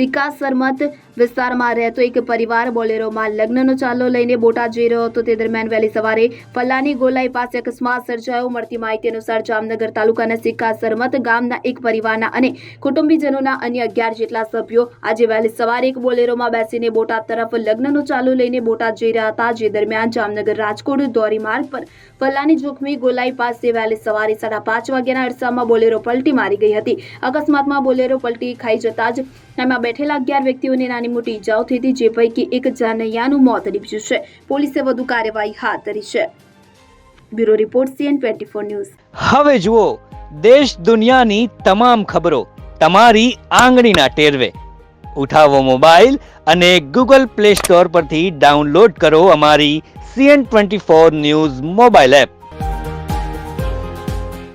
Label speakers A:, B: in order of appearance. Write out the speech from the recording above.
A: સિક્કા સરમત વિસ્તારમાં રહેતો એક પરિવાર બોલેરોમાં લગ્નનો ચાલો લઈને બોટાદ જઈ રહ્યો હતો. તે દરમિયાન વહેલી સવારે પલ્લાની ગોલાઈ પાસે અકસ્માત સર્જાયો. મળતી માહિતી અનુસાર જામનગર તાલુકાના સિક્કા સરમત ગામના એક પરિવારના અને કુટુંબીજનોના અન્ય અગિયાર જેટલા સભ્યો આજે વહેલી સવારે એક બોલેરોમાં બેસીને બોટાદ તરફ લગ્નનો ચાલો લઈને બોટાદ જઈ રહ્યા હતા, જે દરમિયાન જામનગર રાજકોટ ધોરી માર્ગ પર પલ્લાની જોખમી ગોલાઈ પાસે વહેલી સવારે સાડા પાંચ વાગ્યાના અરસામાં બોલેરો પલટી મારી ગઈ હતી. અકસ્માતમાં બોલેરો પલટી ખાઈ જતા જ એમાં બેઠેલા અગિયાર વ્યક્તિઓને નાની મોટી ઇજાઓ થઈ હતી જે પૈકી એક જાનૈયાનું મોત નીપજ્યું છે. પોલીસે વધુ કાર્યવાહી હાથ ધરી છે. Bureau report C N twenty four news.
B: હવે જુઓ, દેશ દુનિયાની તમામ ખબરો તમારી આંગળીના ટેરવે. ઉઠાવો મોબાઈલ અને ગૂગલ પ્લે સ્ટોર પરથી ડાઉનલોડ કરો અમારી C N twenty four news mobile app.